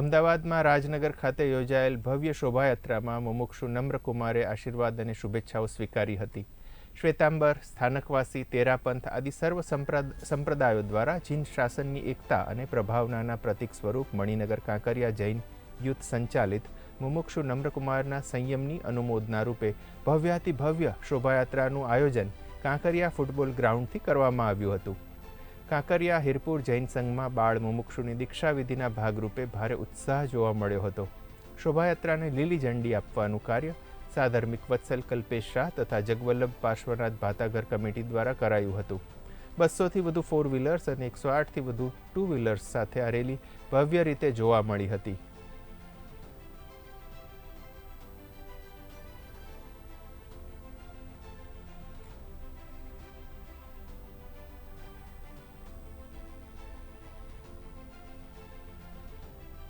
અમદાવાદમાં રાજનગર ખાતે યોજાયેલ ભવ્ય શોભાયાત્રામાં મુમુક્ષુ નમ્રકુમારે આશીર્વાદ અને શુભેચ્છાઓ સ્વીકારી હતી. શ્વેતાંબર, સ્થાનકવાસી, તેરાપંથ આદિ સર્વ સંપ્રદ- સંપ્રદાયો દ્વારા જીન શાસનની એકતા અને પ્રભાવનાના પ્રતીક સ્વરૂપ મણિનગર કાંકરિયા જૈન યુથ સંચાલિત મુમુક્ષુ નમ્રકુમારના સંયમની અનુમોદના રૂપે ભવ્યાતિ ભવ્ય શોભાયાત્રાનું આયોજન કાંકરિયા ફૂટબોલ ગ્રાઉન્ડથી કરવામાં આવ્યું હતું. કાંકરિયા હિરપુર જૈન સંઘમાં બાળ મુમુક્ષુની દીક્ષાવિધિના ભાગરૂપે ભારે ઉત્સાહ જોવા મળ્યો હતો. શોભાયાત્રાને લીલી ઝંડી આપવાનું કાર્ય સાધર્મિક વત્સલ કલ્પેશ શાહ તથા જગવલ્લભ પાર્શ્વનાથ ભાતાઘર કમિટી દ્વારા કરાયું હતું. બસોથી વધુ ફોર વ્હીલર્સ અને એકસો આઠથી વધુ ટુ વ્હીલર્સ સાથે આ રેલી ભવ્ય રીતે જોવા મળી હતી.